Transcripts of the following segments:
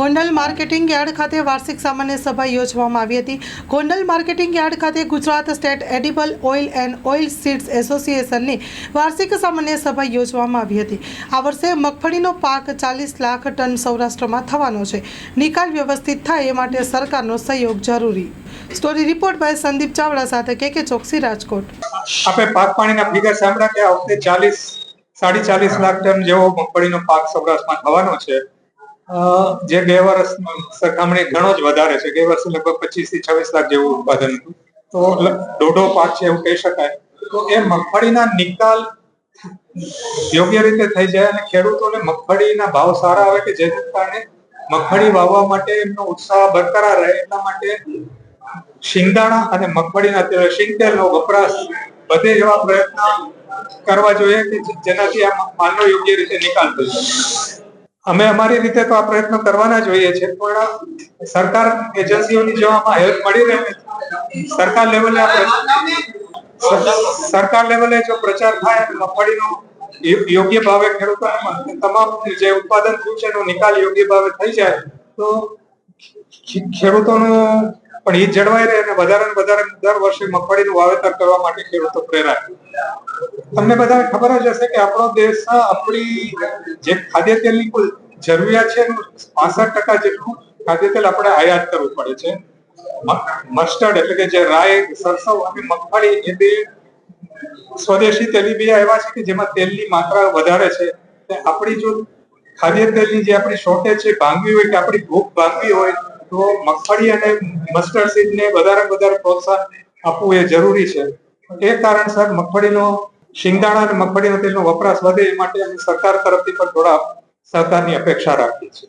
Gondal marketing yard ખાતે વાર્ષિક સામાન્ય સભા યોજવામાં આવી હતી. ગોંડલ માર્કેટિંગ યાર્ડ ખાતે Gujarat state edible oil and oil seeds એસોસિએશનની વાર્ષિક સામાન્ય સભા યોજવામાં આવી હતી. આ વર્ષે મગફળીનો પાક ચાલીસ લાખ ટન સૌરાષ્ટ્રમાં થવાનો છે. નિકાલ વ્યવસ્થિત થાય એ માટે સરકારનો સહયોગ જરૂરી. Story report by Sandeep Chavda સાથે કે કે ચોકસી રાજકોટ. આપણે પાક પાણીના ફિગર સાંભળ્યા કે આ વખતે ચાલીસ, સાડી ચાલીસ લાખ ટન જેવો મગફળીનો પાક સૌરાષ્ટ્રમાં થવાનો છે. જે બે વર્ષ સરખામણી ઘણો જ વધારે છે. ગયા વર્ષે લગભગ પચીસથી છવ્વીસ લાખ જેવું ઉત્પાદન હતું. તો દોઢો પાક છે એવું કહી શકાય. તો એ મગફળીના નિકાલ યોગ્ય રીતે થઈ જાય અને ખેડૂતોને મગફળીના ભાવ સારા આવે કે જેના કારણે મગફળી વાવવા માટે એમનો ઉત્સાહ બરકરાર રહે, એટલા માટે શિંગદાણા અને મગફળીના તેલ શિંગતેલનો વપરાશ વધે એવા પ્રયત્ન કરવા જોઈએ કે જેનાથી આ માલનો યોગ્ય રીતે નિકાલ થઈ શકે. અમે અમારી રીતે તો આ પ્રયત્ન કરવાના જોઈએ છે પણ સરકાર એજન્સીઓની જો આમાં હેલ્પ મળી રહે, સરકાર લેવલે સરકાર લેવલે જો પ્રચાર થાય અને મગફળીનો યોગ્ય ભાવે ખેડૂતોને તમામ જે ઉત્પાદન થયું છે એનો નિકાલ યોગ્ય ભાવે થઈ જાય, તો ખેડૂતોનું પણ એ જળવાઈ રહે અને વધારે ને વધારે દર વર્ષે મગફળીનું વાવેતર કરવા માટે ખેડૂતો પ્રેરાય. તમને બધાને ખબર જ હશે કે આપણો દેશ આપણી જે ખાદ્ય તેલની કુલ જરૂરિયાત છે એનું પાસઠ ટકા જેટલું ખાદ્ય તેલ આપણે આયાત કરવું પડે છે. મસ્ટર્ડ એટલે કે જે રાય સરસવ અને મગફળી એ બે સ્વદેશી તેલીબિયા એવા છે કે જેમાં તેલની માત્રા વધારે છે. આપણી જો ખાદ્ય તેલની જે આપણી શોર્ટેજ છે, ભાંગવી હોય કે આપણી ભૂખ ભાંગવી હોય તો મગફળી અને મસ્ટર્ડ સીડને વધારે ને વધારે પ્રોત્સાહન આપવું એ જરૂરી છે. એ કારણસર મગફળીનો શિંગદાણા અને મગફળીનો તેલનો વપરાશ વધે એ માટે અમે સરકાર તરફથી પણ થોડા સરકારની અપેક્ષા રાખીએ છીએ.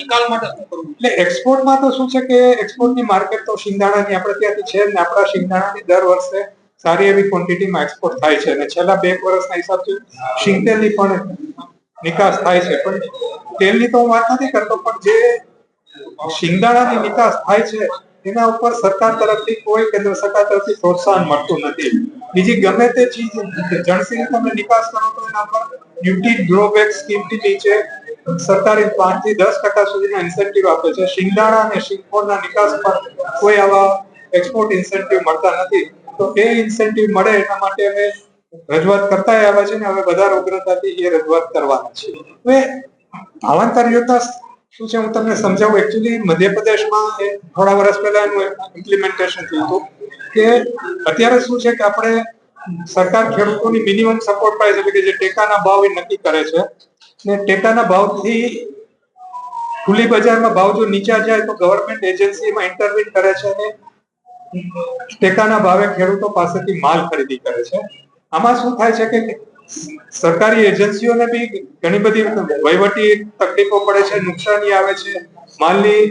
નિકાલ માટે એટલે એક્સપોર્ટમાં તો શું છે કે એક્સપોર્ટની માર્કેટ તો શિંગદાણાની આપણે ત્યાંથી છે ને આપણા શિંગદાણાની દર વર્ષે સારી એવી ક્વોન્ટિટીમાં એક્સપોર્ટ થાય છે અને છેલ્લા બે વર્ષના હિસાબથી શિંગતેલની પણ નિકાસ થાય છે. પણ તેલની તો હું વાત નથી કરતો પણ જે શિંગદાણાની નિકાસ થાય છે, એના ઉપર સરકાર તરફથી કોઈ કેન્દ્ર સરકાર તરફથી પ્રોત્સાહન મળતું નથી. બીજી ગમે તે ચીજ જણસીની તમે નિકાસ કરો તો એના પર ડ્યુટી ડ્રોબેક સ્કીમથી નીચે સરકારી પાંચથી દસ ટકા સુધીના ઇન્સેન્ટિવ આપે છે. શિંગદાણા અને શિંગફોડના નિકાસ પર કોઈ આવા એક્સપોર્ટ ઇન્સેન્ટિવ મળતા નથી. તો એ ઇન્સેન્ટિવ મળે એના માટે અમે રજૂઆત કરતા આવ્યા છે ને હવે વધારે ઉગ્રતાથી એ રજૂઆત કરવાના છે. હવે ભાવાંતર યોજના શું છે, હું તમને સમજાવું એકચ્યુઅલી મધ્યપ્રદેશમાં થોડા વર્ષ પહેલા એનું ઇમ્પ્લિમેન્ટેશન થયું હતું કે અત્યારે શું છે કે આપણે સરકાર ખેડૂતોની મિનિમમ સપોર્ટ પ્રાઇસ એટલે કે જે ટેકાના ભાવ એ નક્કી કરે છે, ને ટેકાના ભાવથી ખુલ્લી બજારમાં ભાવ જો નીચા જાય તો ગવર્મેન્ટ એજન્સીમાં એમાં કરે છે અને ટેકાના ભાવે ખેડૂતો પાસેથી માલ ખરીદી કરે છે. આમાં શું થાય છે કે સરકારી એજન્સીઓને બી ઘણી બધી વહીવટી તકલીફો પડે છે, નુકસાની આવે છે. માલની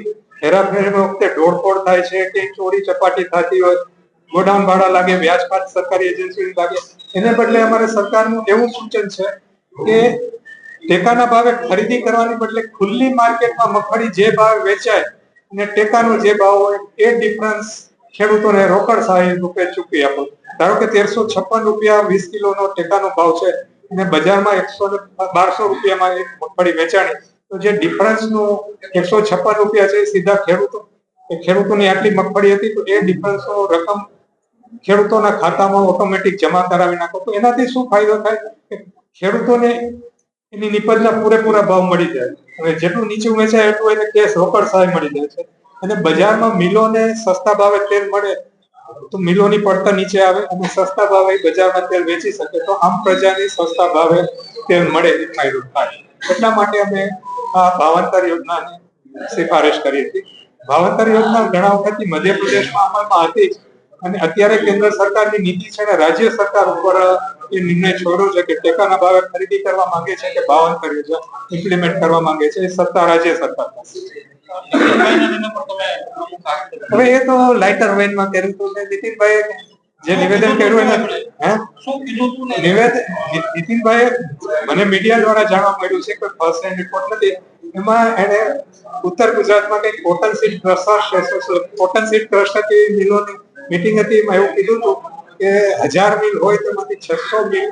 હેરાફેરી વખતે ઢોળફોડ થાય છે કે ચોરી ચપાટી થતી હોય, ગોડાઉન ભાડા લાગે વ્યાજ ખાત સરકારી એજન્સીઓ લાગે. એને બદલે અમારે સરકારનું એવું સૂચન છે કે ટેકાના ભાવે ખરીદી કરવાની બદલે ખુલ્લી માર્કેટમાં મગફળી જે ભાવે વેચાય અને ટેકાનો જે ભાવ હોય, એ ડિફરન્સ ખેડૂતોને રોકડ સહાય રૂપે ચૂકવી આપો. ધારો કે તેરસો છપ્પન રૂપિયા વીસ કિલોનો ટેકાનો ભાવ છે અને બજારમાં એકસો ને બારસો રૂપિયામાં એક મગફળી વેચાણી, તો જે ડિફરન્સનું એકસો છપ્પન રૂપિયા છે સીધા ખેડૂતો ખેડૂતોની આટલી મગફળી હતી, તો એ ડિફરન્સ રકમ ખેડૂતોના ખાતામાં ઓટોમેટિક જમા કરાવી નાખો, તો એનાથી શું ફાયદો થાય? કે ખેડૂતોને એની નિપજના પૂરેપૂરા ભાવ મળી જાય. હવે જેટલું નીચું વેચાય એટલું એને કેશ રોકડ સહાય મળી જાય છે. અને બજારમાં મિલોને સસ્તા ભાવે તેલ મળે તો મિલોની પડતર નીચે આવે અને સસ્તા ભાવે બજારમાં તેલ વેચી શકે તો આમ પ્રજાને સસ્તા ભાવે તેલ મળે એ ફાયદો થાય એટલા માટે અમે આ ભાવાંતર યોજનાની સિફારિશ કરી હતી ભાવાંતર યોજના ઘણા વખતથી મધ્યપ્રદેશમાં અમલમાં હતી અને અત્યારે કેન્દ્ર સરકારની નીતિ છે ને રાજ્ય સરકાર ઉપર એ નિર્ણય છોડ્યો છે કે ટેકાના ભાવે ખરીદી કરવા માંગે છે કે ભાવાંતર યોજના ઇમ્પ્લિમેન્ટ કરવા માંગે છે એ સત્તા રાજ્ય સરકાર પાસે છે. હવે એ તો લાઇટર વેનમાં કર્યું હતું નીતિનભાઈ જે નિવેદન કર્યું એને હે? શું કીધું તું ને? નિવેદન નીતિનભાઈ મને મીડિયા દ્વારા જાણવા મળ્યું છે કે ફર્સ્ટ હેન્ડ રિપોર્ટ નથી. એમાં એને ઉત્તર ગુજરાતમાં કંઈક cotton seed crushers cotton seed હતી મિલોની મીટિંગ હતી એમાં એવું કીધું હતું કે હજાર મિલ હોય તેમાંથી છસો મિલ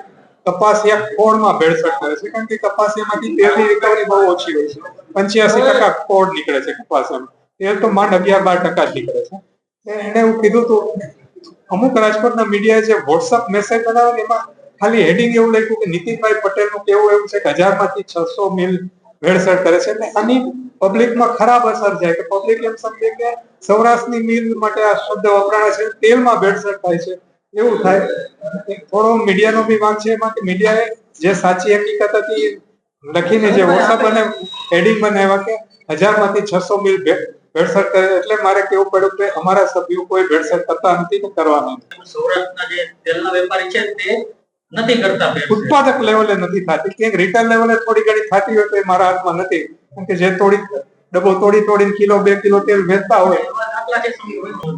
કપાસિયા ખોળમાં ભેળસેળ કરે છે. કારણ કે કપાસિયામાંથી તેલની રિકવરી બહુ ઓછી હોય છે. પંચ્યાસી ટકા કોડ નીકળે છે કપાસમાં. એ તો માંડ અગિયાર બાર ટકા જ નીકળે છે. એને એવું કીધું હતું અમુક રાજકોટના મીડિયાએ જે વોટ્સઅપ મેસેજ બનાવ્યો એમાં ખાલી હેડિંગ એવું લખ્યું કે નીતિનભાઈ પટેલનું કેવું એવું છે કે હજારમાંથી છસો મિલ ભેળસેળ કરે છે એટલે આની પબ્લિકમાં ખરાબ અસર જાય કે પબ્લિક એમ સમજે કે સૌરાષ્ટ્રની મિલ માટે આ શબ્દ વપરાય છે, તેલમાં ભેળસેળ થાય છે. એવું થાય. થોડો મીડિયાનો બી વાંક છે એમાં કે મીડિયાએ જે સાચી હકીકત હતી લખીને જે વોટ્સઅપ અને હેડિંગ એવા કે હજારમાંથી છસો મિલ ભેળસેળ કરે એટલે મારે કેવું પડ્યું કે અમારા સભ્યો કોઈ ભેળસેળ કરતા નથી ને કરવાના સૌરાષ્ટ્રના જે તેલના વેપારી છે તે નથી કરતા ઉત્પાદક લેવલે નથી થતી. ક્યાંક રિટેલ લેવલે થોડી ઘણી થતી હોય તો એ મારા હાથમાં નથી. કેમ કે જે થોડી ડબ્બો તોડી તોડીને કિલો બે કિલો તેલ વેચતા હોય.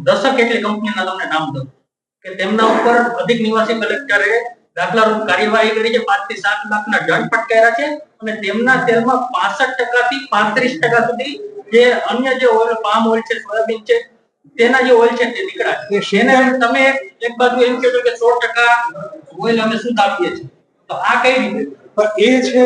દશક એટલી કંપનીના તમને નામ દો કે તેમના ઉપર અધિક નિવાસી કલેક્ટરે દાખલા રૂપ કાર્યવાહી કરી છે પાંચથી સાત લાખના દંડ ફટકાર્યા છે અને તેમના તેલમાં પાસઠ ટકા થી પાંત્રીસ ટકા સુધી જે અન્ય જે ઓઇલ પામ ઓઇલ છે સોયાબીન છે તેના જે ઓઇલ છે તે નીકળ્યા એને તમે એક બાજુ એમ કહેજો કે સો ટકા ઓઇલ અમે શું આપીએ છીએ. તો આ કઈ રીતે? પણ એ છે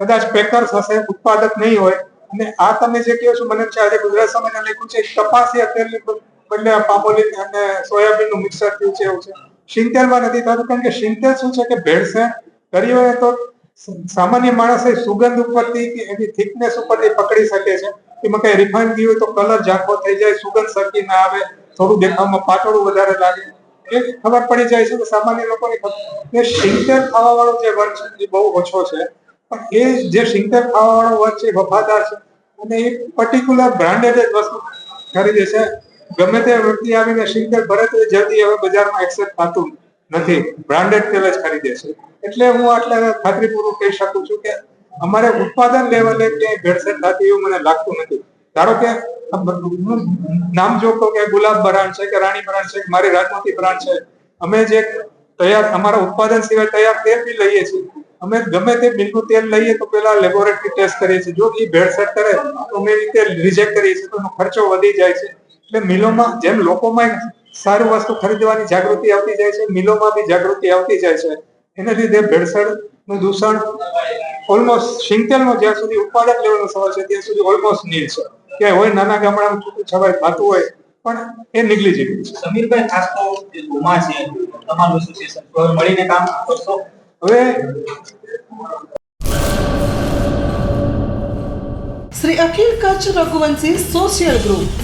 કદાચ પેકર્સ હશે ઉત્પાદક નહીં હોય અને આ તમે જે કહો છો મને આજે ગુજરાત સામે લખ્યું છે કપાસિયા અત્યારે બદલે પામોલી અને સોયાબીનનું મિક્સર થયું છે એવું છે. શિંગતેલમાં નથી થતું કારણ કે શિંગતેલ શું છે કે ભેળસેળ કરી હોય તો સામાન્ય માણસે સુગંધ ઉપરથી કે એની થિકનેસ ઉપરથી પકડી શકે છે. એમાં કઈ રિફાઇન ગયું હોય તો કલર ઝાંખો થઈ જાય, સુગંધ સરખી ના આવે, થોડું દેખાવમાં પાતળું વધારે લાગે. એ ખબર પડી જાય છે કે સામાન્ય લોકોને એ શિંગતેલ ખાવા વાળો જે વર્ગ છે એ બહુ ઓછો છે. પણ એ જે શિંગતેલ ખાવા વાળો વર્ગ છે વફાદાર છે. અને એ પર્ટિક્યુલર બ્રાન્ડેડ જ વસ્તુ ખરીદે છે. ગમે તે વ્યક્તિ આવીને શિંગતેલ ભરે તો જલ્દી હવે બજારમાં એક્સેપ્ટ થતું નથી. બ્રાન્ડેડ તેલ જ ખરીદે છે. એટલે હું આટલા ખાતરીપૂર્વક કહી શકું છું કે અમારે ઉત્પાદન લેવલે ક્યાંય ભેળસેળ થતી એવું મને લાગતું નથી. ધારો કે હું નામ જો કે ગુલાબ બ્રાન્ડ છે કે રાણી બ્રાન્ડ છે કે મારી રાજમતી બ્રાન્ડ છે. અમે જે તૈયાર અમારા ઉત્પાદન સિવાય તૈયાર તેલ બી લઈએ છીએ. અમે ગમે તે બિલનું તેલ લઈએ તો પેલા લેબોરેટરી ટેસ્ટ કરીએ છીએ. જો એ ભેળસેળ કરે તો અમે રીતે રિજેક્ટ કરીએ છીએ તો એનો ખર્ચો વધી જાય છે. એટલે મિલોમાં જેમ લોકોમાં સારી વસ્તુ ખરીદવાની જાગૃતિ આવતી જાય છે મિલોમાં બી જાગૃતિ આવતી જાય છે. એને લીધે ભેળસેળનું દૂષણ ઓલમોસ્ટ શિંગતેલનો જ્યાં સુધી ઉત્પાદક લેવલનો સવાલ છે ત્યાં સુધી ઓલમોસ્ટ નીલ છે. કે હોય નાના ગામડામાં છૂટું છવાય થતું હોય પણ એ નિગ્લિજિબલ છે. સમીરભાઈ ખાસ તો જે છે તમારું એસોસિએશન તો મળીને કામ કરશો? હવે શ્રી અખિલ કચ્છ રઘુવંશી સોશિયલ ગ્રુપ